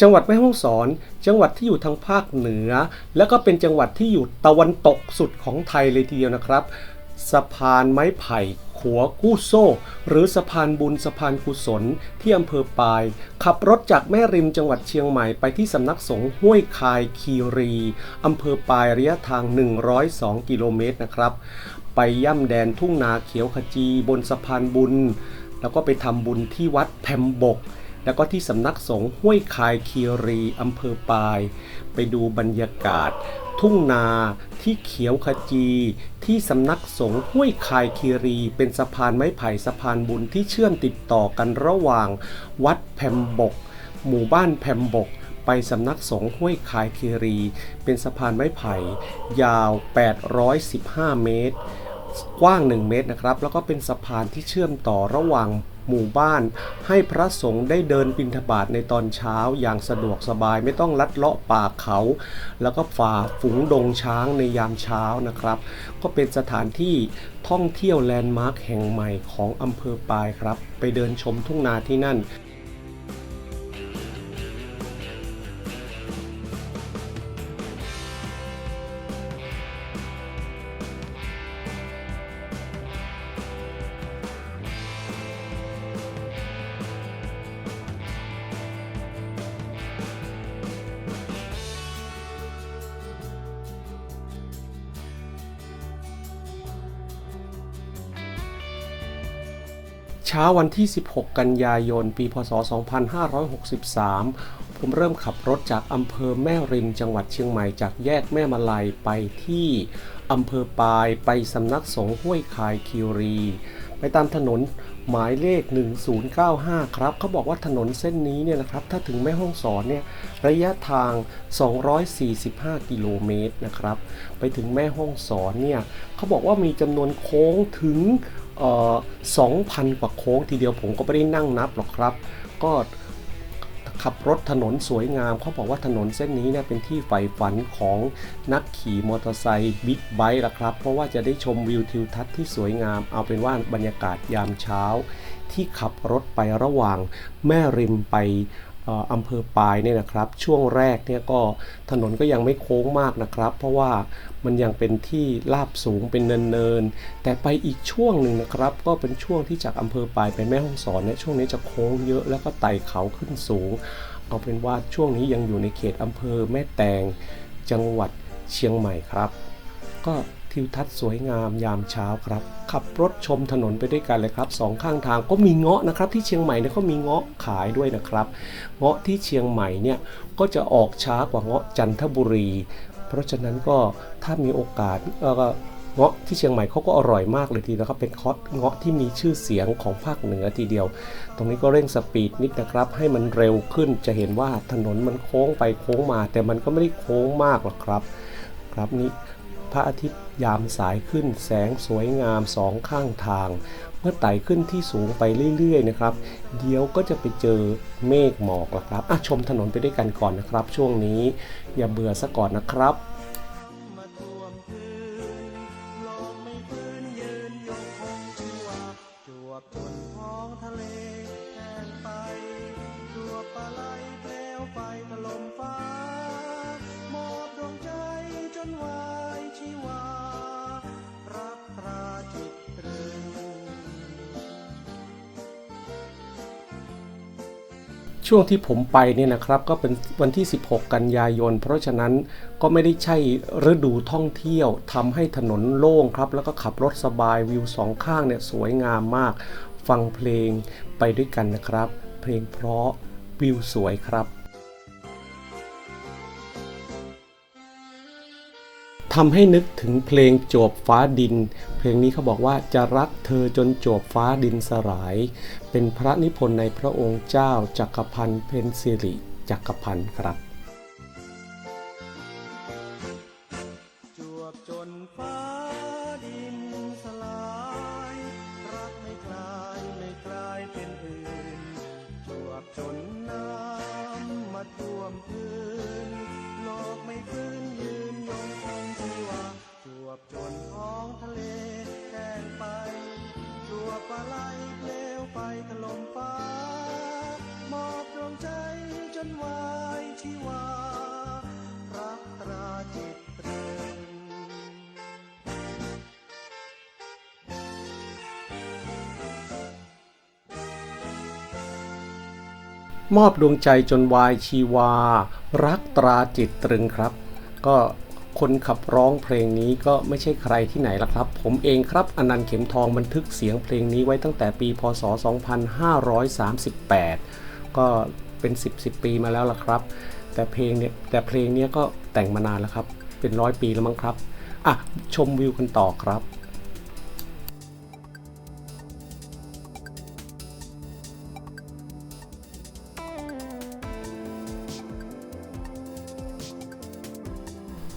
จังหวัดแม่ฮ่องสอน จังหวัดที่อยู่ทางภาคเหนือ แล้วก็เป็นจังหวัดที่อยู่ตะวันตกสุดของไทยเลยทีเดียวนะครับ สะพานไม้ไผ่ขัวกู้โซ่ หรือสะพานบุญสะพานกุศล ที่อำเภอปาย ขับรถจากแม่ริมจังหวัดเชียงใหม่ไปที่สำนักสงฆ์ห้วยคายคีรีอำเภอปายระยะทาง 102 กิโลเมตรนะครับ ไปย่ำแดนทุ่งนาเขียวขจีบนสะพานบุญ แล้วก็ไปทำบุญที่วัดแพมบก แล้วก็ที่สำนักสงฆ์ห้วยคายคีรีอำเภอปาย ไปดูบรรยากาศ ทุ่งนาที่เขียวขจี ที่สำนักสงฆ์ห้วยคายคีรี เป็นสะพานไม้ไผ่สะพานบุญที่เชื่อมติดต่อกันระหว่างวัดแพมบก หมู่บ้านแพมบกไปสำนักสงฆ์ห้วยคายคีรี เป็นสะพานไม้ไผ่ ยาว 815 เมตร กว้าง 1 เมตรนะครับ แล้วก็เป็นสะพานที่เชื่อมต่อระหว่าง หมู่บ้าน ให้พระสงฆ์ได้เดินบิณฑบาตในตอนเช้าอย่างสะดวกสบายไม่ต้องลัดเลาะป่าเขา แล้วก็ฝ่าฝูงดงช้างในยามเช้านะครับ ก็เป็นสถานที่ท่องเที่ยวแลนด์มาร์คแห่งใหม่ของอำเภอปายครับ ไปเดินชมทุ่งนาที่นั่น เช้าวันที่ 16 กันยายน ปี พศ 2563 ผมเริ่มขับรถจากอำเภอแม่ริมจังหวัดเชียงใหม่จากแยกแม่มาลัยไปที่อำเภอปายไปสำนักสงฆ์ห้วยคายคิรี ไปตามถนนหมายเลข 1095 ครับ เขาบอกว่าถนนเส้นนี้เนี่ยนะครับ ถ้าถึงแม่ห้องสอนเนี่ย ระยะทาง 245 กิโลเมตรนะครับ ไปถึงแม่ห้องสอนเนี่ย เขาบอกว่ามีจำนวนโค้งถึง 2,000 กว่าโค้งทีเดียวผมก็ไม่ได้นั่งนับหรอกครับ ก็ขับรถถนนสวยงาม เขาบอกว่าถนนเส้นนี้เนี่ยเป็นที่ใฝ่ฝันของนักขี่มอเตอร์ไซค์บิ๊กไบค์ละครับ เพราะว่าจะได้ชมวิวทิวทัศน์ที่สวยงาม เอาเป็นว่าบรรยากาศยามเช้า ที่ขับรถไประหว่างแม่ริมไป อำเภอปายเนี่ยนะครับ ช่วงแรกเนี่ยก็ถนนก็ยังไม่โค้งมากนะครับ เพราะว่ามันยังเป็นที่ลาบสูงเป็นเนินๆแต่ไปอีกช่วงหนึ่งนะครับ ก็เป็นช่วงที่จากอำเภอปายไปแม่ฮ่องสอนเนี่ยช่วงนี้จะโค้งเยอะแล้วก็ไต่เขาขึ้นสูง เอาเป็นว่าช่วงนี้ยังอยู่ในเขตอำเภอแม่แตงจังหวัดเชียงใหม่ครับ ก็ ทิวทัศน์สวยงามยามเช้าครับ ขับรถชมถนนไปด้วยกันเลยครับสองข้างทางก็มีเงาะนะครับ ที่เชียงใหม่เนี่ยก็มีเงาะขายด้วยนะครับ เงาะที่เชียงใหม่เนี่ยก็จะออกช้ากว่าเงาะจันทบุรี เพราะฉะนั้นก็ถ้ามีโอกาสเงาะที่เชียงใหม่เขาก็อร่อยมากเลยทีเดียวครับเป็นคอเงาะที่มีชื่อเสียงของภาคเหนือทีเดียว ตรงนี้ก็เร่งสปีดนิดนะครับ ให้มันเร็วขึ้นจะเห็นว่าถนนมันโค้งไปโค้งมา แต่มันก็ไม่ได้โค้งมากหรอกครับ ครับนี่ พระอาทิตย์ยามสายขึ้นแสงสวยงามสองข้างทาง เมื่อไต่ขึ้นที่สูงไปเรื่อยๆนะครับ เดี๋ยวก็จะไปเจอเมฆหมอกละครับอะชมถนนไปด้วยกันก่อนนะครับ ช่วงนี้อย่าเบื่อซะก่อนนะครับ ช่วงที่ผมไปเนี่ยนะครับก็เป็นวันที่ 16 กันยายน เพราะฉะนั้นก็ไม่ได้ใช่ฤดูท่องเที่ยวทำให้ถนนโล่งครับ แล้วก็ขับรถสบายวิวสองข้างเนี่ยสวยงามมาก ฟังเพลงไปด้วยกันนะครับ เพลงเพราะวิวสวยครับทำให้นึกถึงเพลงโจบฟ้าดิน เพลงนี้เขาบอกว่าจะรักเธอจนโจบฟ้าดินสลาย เป็นพระนิพนธ์ในพระองค์เจ้าจักรพันธ์เพนสิริจักรพันธ์ครับจวบจนฟ้า เปถล่มฟ้ามอบดวงใจจนวายชีวา รักตราจิตตรึงมอบดวงใจจนวายชีวา รักตราจิตตรึงครับ ก็ คนขับร้องเพลงนี้ก็ไม่ใช่ใครที่ไหนละครับ ผมเองครับอนันต์เข็มทองบันทึกเสียงเพลงนี้ไว้ตั้งแต่ปี พศ 2538 ก็เป็น 10 10 ปีมาแล้วล่ะครับ แต่เพลงเนี่ยแต่เพลงเนี้ยก็แต่งมานานแล้วครับ เป็นร้อยปีแล้วมั้งครับ อะ ชมวิวกันต่อครับ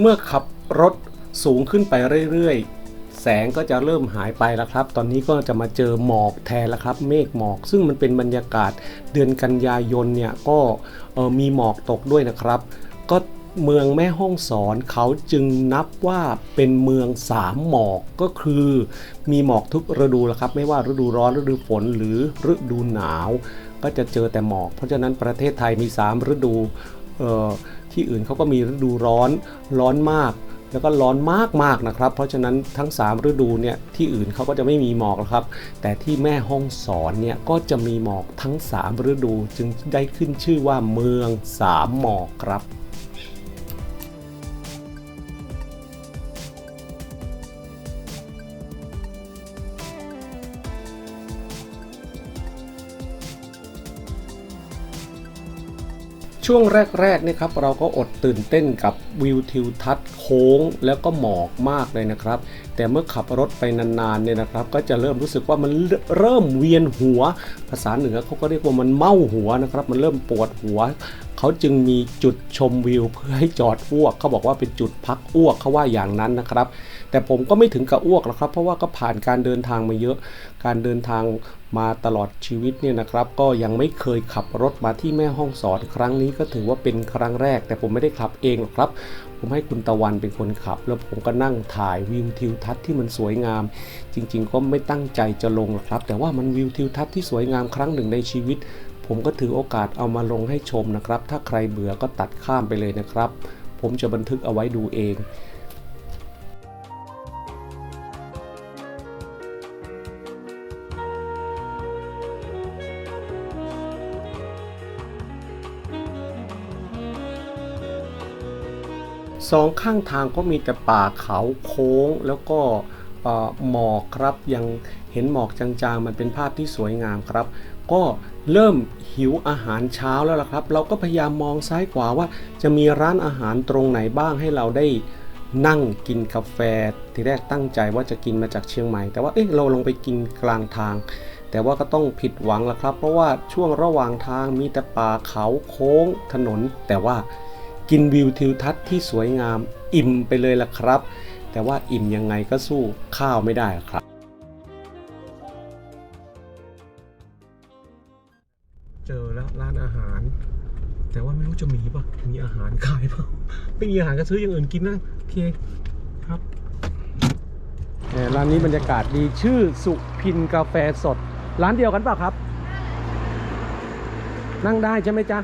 เมื่อขับรถสูงขึ้นไปเรื่อยๆ แสงก็จะเริ่มหายไปแล้วครับ ตอนนี้ก็จะมาเจอหมอกแทนแล้วครับ เมฆหมอก ซึ่งมันเป็นบรรยากาศเดือนกันยายนเนี่ยก็มีหมอกตกด้วยนะครับ ก็เมืองแม่ห้องสอนเขาจึงนับว่าเป็นเมืองสามหมอกก็คือ มีหมอกทุกฤดูแล้วครับ ไม่ว่าฤดูร้อนฤดูฝนหรือฤดูหนาว ก็จะเจอแต่หมอก เพราะฉะนั้นประเทศไทยมี 3 ฤดูเอ่อ ที่อื่นเขาก็มีฤดูร้อนร้อนมาก แล้วก็ร้อนมากๆนะครับ เพราะฉะนั้นทั้ง 3 ฤดูเนี่ยที่อื่นเขาก็จะไม่มีหมอกครับ แต่ที่แม่ห้องสอนเนี่ยก็จะมีหมอกทั้ง 3 ฤดูจึงได้ขึ้นชื่อว่าเมืองสามหมอกครับ ช่วงแรกๆเนี่ยครับเราก็อดตื่นเต้นกับวิวทิวทัศน์โค้งแล้วก็หมอกมากเลยนะครับ แต่เมื่อขับรถไปนานๆเนี่ยนะครับ ก็จะเริ่มรู้สึกว่ามันเริ่มเวียนหัว ภาษาเหนือเขาก็เรียกว่ามันเมาหัวนะครับ มันเริ่มปวดหัว เขาจึงมีจุดชมวิวเพื่อให้จอดอ้วกเขาบอกว่าเป็นจุดพักอ้วกเขาว่าอย่างนั้นนะครับ แต่ผมก็ไม่ถึงกับอ้วกหรอกครับ เพราะว่าก็ผ่านการเดินทางมาเยอะ การเดินทางมาตลอดชีวิตเนี่ยนะครับ ก็ยังไม่เคยขับรถมาที่แม่ห้องสอนครั้งนี้ก็ถือว่าเป็นครั้งแรก แต่ผมไม่ได้ขับเองหรอกครับ ผมให้คุณตะวันเป็นคนขับ แล้วผมก็นั่งถ่ายวิวทิวทัศน์ที่มันสวยงาม จริง ๆ ก็ไม่ตั้งใจจะลงหรอกครับ แต่ว่ามันวิวทิวทัศน์ที่สวยงามครั้งหนึ่งในชีวิต ผมก็ถือโอกาสเอามาลงให้ชมนะครับ ถ้าใครเบื่อก็ตัดข้ามไปเลยนะครับ ผมจะบันทึกเอาไว้ดูเองสองข้างทางก็มีแต่ป่าเขาโค้งแล้วก็หมอกครับยังเห็นหมอกจางๆ มันเป็นภาพที่สวยงามครับ ก็ เริ่มหิวอาหารเช้าแล้วล่ะครับ เราก็พยายามมองซ้ายขวาว่า จะมีร้านอาหารตรงไหนบ้างให้เราได้นั่งกินกาแฟ ทีแรกตั้งใจว่าจะกินมาจากเชียงใหม่ แต่ว่าเอ๊ะเราลงไปกินกลางทาง แต่ว่าก็ต้องผิดหวังละครับ เพราะว่าช่วงระหว่างทางมีแต่ป่าเขาโค้งถนน แต่ว่ากินวิวทิวทัศน์ที่สวยงามอิ่มไปเลยล่ะครับ แต่ว่าอิ่มยังไงก็สู้ข้าวไม่ได้ครับ รู้จะมีป่ะมีอาหารขายป่ะไม่มีอาหารก็ซื้ออย่างอื่นกินนะโอเคครับร้านนี้บรรยากาศดีชื่อสุพินกาแฟสด ร้านเดียวกันเปล่ะครับ นั่งได้ใช่ไหมจ๊ะ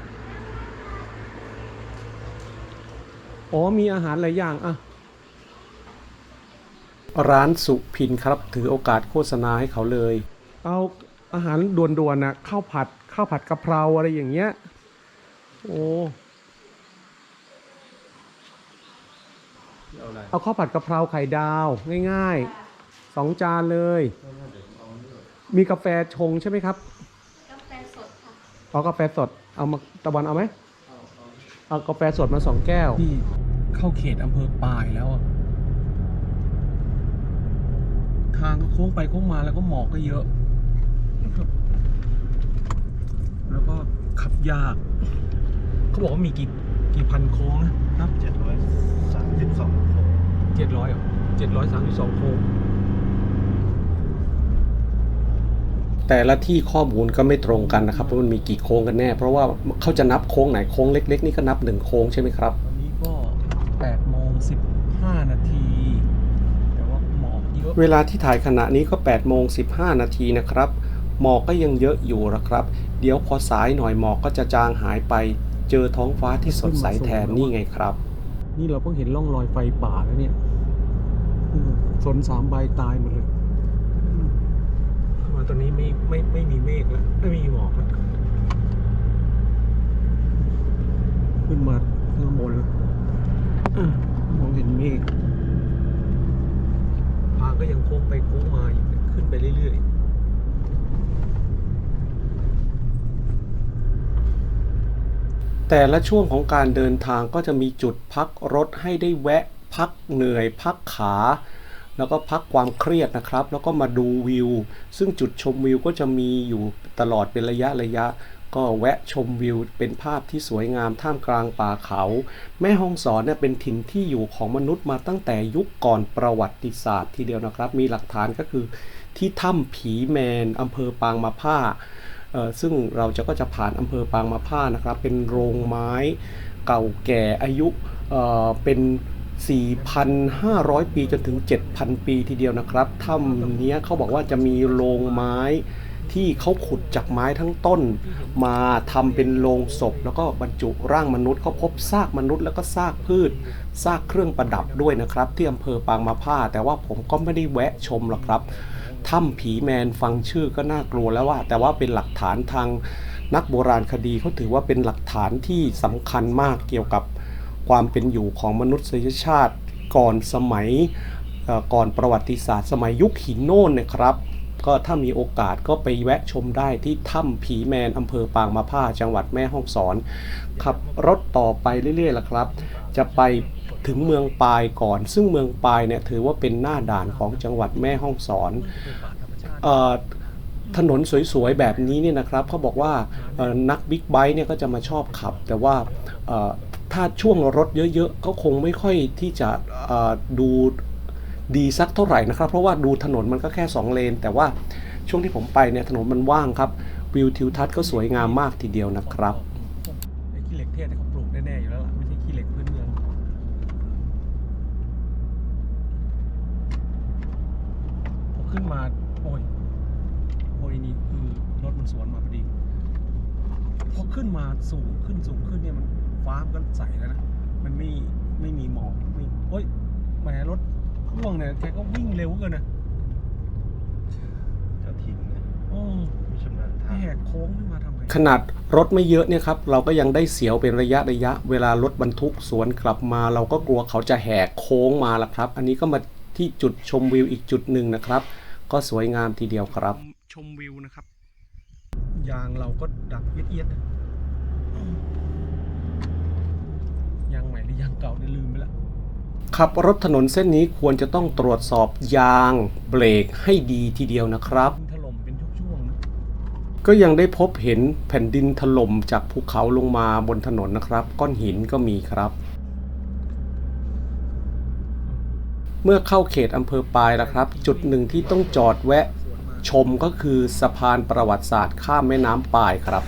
อ๋อมีอาหารหลายอย่างอะร้านสุพินครับ ถือโอกาสโฆษณาให้เขาเลย เอาอาหารด่วนๆนะข้าวผัดข้าวผัดกะเพราอะไรอย่างเงี้ย โอ้เอาข้าวผัดกะเพราไข่ดาวง่ายๆสองจานเลย มีกาแฟชงใช่ไหมครับกาแฟสดค่ะเอากาแฟสดเอามาตะวันเอาไหมเอากาแฟสดมาสองแก้ว นี่เข้าเขตอำเภอปายแล้วอะทางก็โค้งไปโค้งมาแล้วก็หมอกก็เยอะ แล้วก็ขับยาก เขาบอกว่ามีกี่กี่พันโค้งนะครับเจ็ดร้อยสามสิบสองโค้งเจ็ดร้อยเหรอเจ็ดร้อยสามสิบสองโค้งแต่ละที่ข้อมูลก็ไม่ตรงกันนะครับว่ามันมีกี่โค้งกันแน่ เพราะว่าเขาจะนับโค้งไหนโค้งเล็ก ๆ นี่ก็นับหนึ่งโค้งใช่ไหมครับวันนี้ก็8โมง15นาทีแต่ว่าหมอกเยอะเวลาที่ถ่ายขณะนี้ก็8โมง15นาทีนะครับหมอกก็ยังเยอะอยู่นะครับ เดี๋ยวพอสายหน่อยหมอกก็จะจางหายไป เจอท้องฟ้าที่สดใสแทนนี่ไงครับ นี่เราเพิ่งเห็นร่องรอยไฟป่าแล้วเนี่ยอืมสนสามใบตายหมดเลยอืมเข้ามาตอนนี้ไม่ไม่ไม่มีเมฆแล้วไม่มีหมอกแล้วขึ้นมาข้างบนแล้วอะมองเห็นเมฆทางก็ยังโค้งไปโค้งมาอยู่เนี่ยขึ้นไปเรื่อยๆ แต่ละช่วงของการเดินทางก็จะมีจุดพักรถให้ได้แวะ พักเหนื่อย พักขา แล้วก็พักความเครียดนะครับ แล้วก็มาดูวิว ซึ่งจุดชมวิวก็จะมีอยู่ตลอดเป็นระยะระยะ ก็แวะชมวิวเป็นภาพที่สวยงามท่ามกลางป่าเขา แม่ฮ่องสอนเนี่ยเป็นถิ่นที่อยู่ของมนุษย์มาตั้งแต่ยุคก่อนประวัติศาสตร์ทีเดียวนะครับ มีหลักฐานก็คือที่ถ้ำผีแมนอำเภอปางมาผ้า ซึ่งเราจะก็จะผ่านอำเภอปางมาผ้านะครับ เป็นโรงไม้เก่าแก่อายุเเป็น 4,500 ปีจนถึง 7,000 ปีทีเดียวนะครับถ้ำนี้เขาบอกว่าจะมีโรงไม้ที่เขาขุดจากไม้ทั้งต้น มาทำเป็นโรงศพ แล้วก็บรรจุร่างมนุษย์เขาพบซากมนุษย์แล้วก็ซากพืชซากเครื่องประดับด้วยนะครับ ที่อำเภอปางมาผ้า แต่ว่าผมก็ไม่ได้แวะชมหรอกครับ ถ้ำผีแมนฟังชื่อก็น่ากลัวแล้วว่า แต่ว่าเป็นหลักฐานทางนักโบราณคดีเขาถือว่าเป็นหลักฐานที่สำคัญมากเกี่ยวกับความเป็นอยู่ของมนุษยชาติก่อนสมัยก่อนประวัติศาสตร์ สมัยยุคหินโน่นนะครับ ก็ถ้ามีโอกาสก็ไปแวะชมได้ที่ถ้ำผีแมนอำเภอปางมาผ้าจังหวัดแม่ฮ่องสอนขับรถต่อไปเรื่อยๆล่ะครับ จะไป ถึงเมืองปายก่อน ซึ่งเมืองปายเนี่ยถือว่าเป็นหน้าด่านของจังหวัดแม่ฮ่องสอนถนนสวยๆแบบนี้เนี่ยนะครับเขาบอกว่านักบิ๊กไบค์เนี่ยก็จะมาชอบขับ แต่ว่าถ้าช่วงรถเยอะๆก็คงไม่ค่อยที่จะดูดีสักเท่าไหร่นะครับ เพราะว่าดูถนนมันก็แค่ 2 เลน แต่ว่าช่วงที่ผมไปเนี่ยถนนมันว่างครับ วิวทิวทัศน์ก็สวยงามมากทีเดียวนะครับ ไอ้ขี้เหล็กเทศเนี่ยเขาปลูกแน่ๆอยู่แล้วล่ะ ไม่ใช่ขี้เหล็กพื้นเมือง พอขึ้นมา โอ้ย โอ้ยนี่คือรถ มันสวนมาพอดีพอขึ้นมาสูงขึ้นสูงขึ้นเนี่ยมันฟ้ามันก็ใสแล้วนะมันไม่ไม่มีหมอกไม่โอ้ยแหมรถพ่วงเนี่ยแกก็วิ่งเร็วเกินนะเจ้าถิ่นนะโอ้ไม่ชำนาญทางแหกโค้งขึ้นมาทำไงขนาดรถไม่เยอะเนี่ยครับ เราก็ยังได้เสียวเป็นระยะระยะ เวลารถบรรทุกสวนกลับมา เราก็กลัวเขาจะแหกโค้งมาละครับ อันนี้ก็มาที่จุดชมวิวอีกจุดหนึ่งนะครับ ก็สวยงามทีเดียวครับ ชมวิวนะครับ ยางเราก็ดับเอียดๆนะยางใหม่หรือยางเก่าเนี่ยลืมไปแล้วขับรถถนนเส้นนี้ควรจะต้องตรวจสอบยางเบรกให้ดีทีเดียวนะครับถล่มเป็นช่วงๆนะก็ยังได้พบเห็นแผ่นดินถล่มจากภูเขาลงมาบนถนนนะครับ ก้อนหินก็มีครับ เมื่อเข้าเขตอำเภอปายแล้วครับ จุดหนึ่งที่ต้องจอดแวะ ชมก็คือสะพานประวัติศาสตร์ข้ามแม่น้ำปายครับ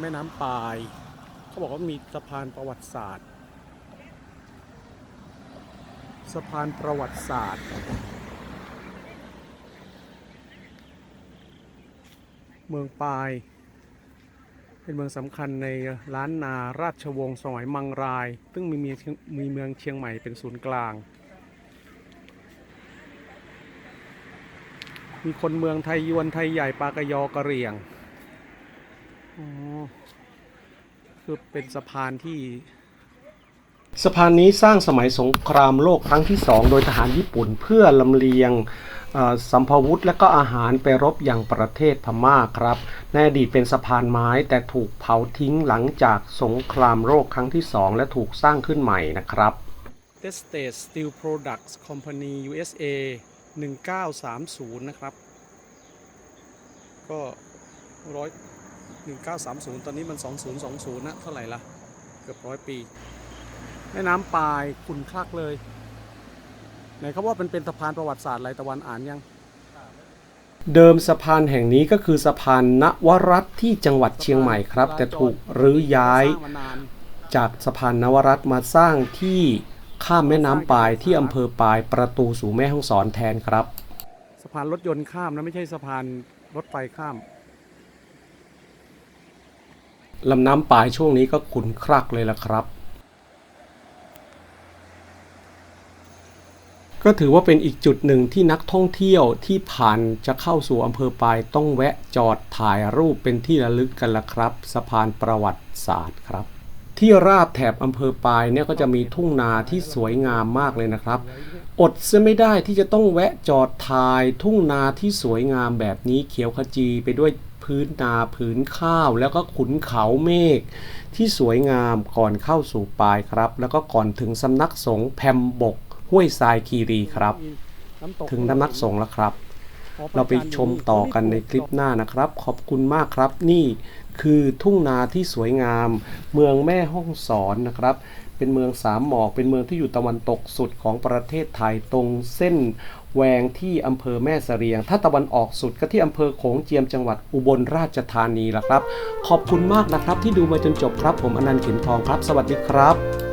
แม่น้ำปายเขาบอกว่ามีสะพานประวัติศาสตร์ สะพานประวัติศาสตร์ เมืองปาย เป็นเมืองสำคัญในล้านนาราชวงศ์สมัยมังราย ซึ่งมีเมืองมีเมืองเชียงใหม่เป็นศูนย์กลาง มีคนเมืองไทยยวนไทยใหญ่ปากยอกะเหรี่ยงอ๋อคือเป็นสะพานที่ สะพานนี้สร้างสมัยสงครามโลกครั้งที่สองโดยทหารญี่ปุ่นเพื่อลำเลียงเอ่อสัมภาวุธและก็อาหารไปรบอย่างประเทศพม่าครับ ในอดีตเป็นสะพานไม้แต่ถูกเผาทิ้งหลังจากสงครามโลกครั้งที่สองและถูกสร้างขึ้นใหม่นะครับ t e s t a t e Steel Products Company USA 1930 นะครับ ก็ร้อย1930 ตอนนี้มัน 2020 นะ เท่าไหร่ละเกือบร้อยปี แม่น้ำปายขุนคลักเลย ไหนเขาว่าเป็นเป็นสะพานประวัติศาสตร์ไรตะวันอ่านยัง เดิมสะพานแห่งนี้ก็คือสะพานณวรัตที่จังหวัดเชียงใหม่ครับ แต่ถูกรื้อย้ายจากสะพานนวรัตมาสร้างที่ ข้ามแม่น้ำปายที่อำเภอปายประตูสู่แม่ฮ่องสอนแทนครับ สะพานรถยนต์ข้ามนะไม่ใช่สะพานรถไฟข้ามลำน้ำปายช่วงนี้ก็ขุนครักเลยล่ะครับ ก็ถือว่าเป็นอีกจุดหนึ่งที่นักท่องเที่ยวที่ผ่านจะเข้าสู่อำเภอปายต้องแวะจอดถ่ายรูปเป็นที่ระลึกกันละครับ สะพานประวัติศาสตร์ครับ ที่ราบแถบอำเภอปายเนี่ยก็จะมีทุ่งนาที่สวยงามมากเลยนะครับ อดเสียไม่ได้ที่จะต้องแวะจอดถ่ายทุ่งนาที่สวยงามแบบนี้เขียวขจีไปด้วยพื้นนาผืนข้าวแล้วก็ขุนเขาเมฆที่สวยงามก่อนเข้าสู่ปายครับ แล้วก็ก่อนถึงสำนักสงฆ์แพมบกห้วยทรายคีรีครับ ถึงสำนักสงฆ์แล้วครับ เราไปชมต่อกันในคลิปหน้านะครับ ขอบคุณมากครับนี่ คือทุ่งนาที่สวยงาม เมืองแม่ห้องสอนนะครับ เป็นเมืองสามหมอก เป็นเมืองที่อยู่ตะวันตกสุดของประเทศไทยตรงเส้นแหวงที่อำเภอแม่เสรียง ถ้าตะวันออกสุดก็ที่อำเภอโขงเจียมจังหวัดอุบลราชธานีละครับ ขอบคุณมากนะครับที่ดูมาจนจบครับ ผมอนันต์เข็มทองครับ สวัสดีครับ